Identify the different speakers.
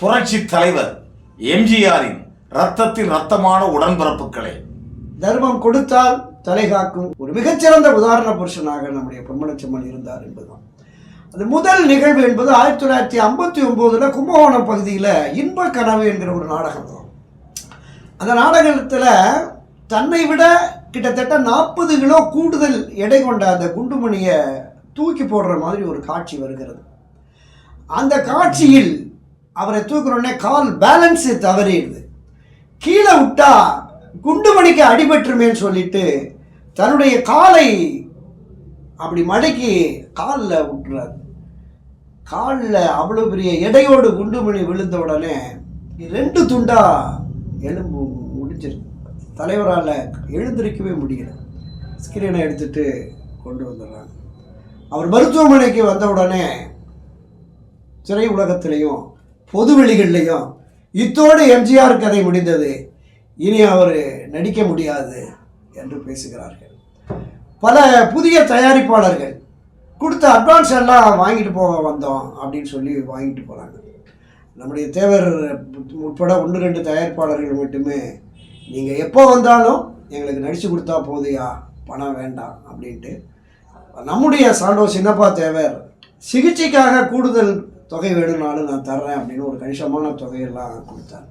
Speaker 1: புரட்சி தலைவர் எம்ஜிஆரின் ரத்தத்தின் ரத்தமான உடன்பிறப்புகளே.
Speaker 2: தர்மம் கொடுத்தால் தலை காக்கும் ஒரு மிகச்சிறந்த உதாரண புருஷனாக நம்முடைய பொன்மனச்செம்மன் இருந்தார் என்பதுதான். அது முதல் நிகழ்வு என்பது ஆயிரத்தி தொள்ளாயிரத்தி ஐம்பத்தி ஒம்போதில் கும்பகோணம் பகுதியில் இன்ப கனவு என்கிற ஒரு நாடகம் தான் அந்த நாடகத்தில் தன்னை விட கிட்டத்தட்ட நாற்பது கிலோ கூடுதல் எடை கொண்ட அந்த குண்டுமணியை தூக்கி போடுற மாதிரி ஒரு காட்சி வருகிறது. அந்த காட்சியில் அவரை தூக்குறோடனே கால் பேலன்ஸு தவறிடுது. கீழே விட்டா குண்டு மணிக்கு அடிபட்டுருமேன்னு சொல்லிட்டு தன்னுடைய காலை அப்படி மடக்கி காலில் விட்டுறாரு. காலில் அவ்வளோ பெரிய எடையோடு குண்டுமணி விழுந்த உடனே ரெண்டு துண்டா எலும்பு முடிஞ்சிருக்கு. தலைவரால் எழுந்திருக்கவே முடியல. ஸ்கிரீனை எடுத்துட்டு கொண்டு வந்துடுறாங்க. அவர் மருத்துவமனைக்கு வந்த உடனே திரை உலகத்திலையும் பொதுவெளிகள்லையும். இத்தோடு எம்ஜிஆர் கதை முடிந்தது. இனி அவர் நடிக்க முடியாது என்று பேசுகிறார்கள். பல புதிய தயாரிப்பாளர்கள் கொடுத்த அட்வான்ஸ் எல்லாம் வாங்கிட்டு போக வந்தோம் அப்படின்னு சொல்லி வாங்கிட்டு போகிறாங்க நம்முடைய தேவர் உட்பட ஒன்று ரெண்டு தயாரிப்பாளர்கள் மட்டுமே நீங்கள் எப்போ வந்தாலும் எங்களுக்கு நடித்து கொடுத்தா போதையா? பணம் வேண்டாம் அப்படின்ட்டு. நம்முடைய சாண்டோ சின்னப்பா தேவர் சிகிச்சைக்காக கூடுதல் தொகை வேணும்னாலும் நான் தர்றேன் அப்படின்னு ஒரு கணிசமான தொகையெல்லாம் கொடுத்தார்.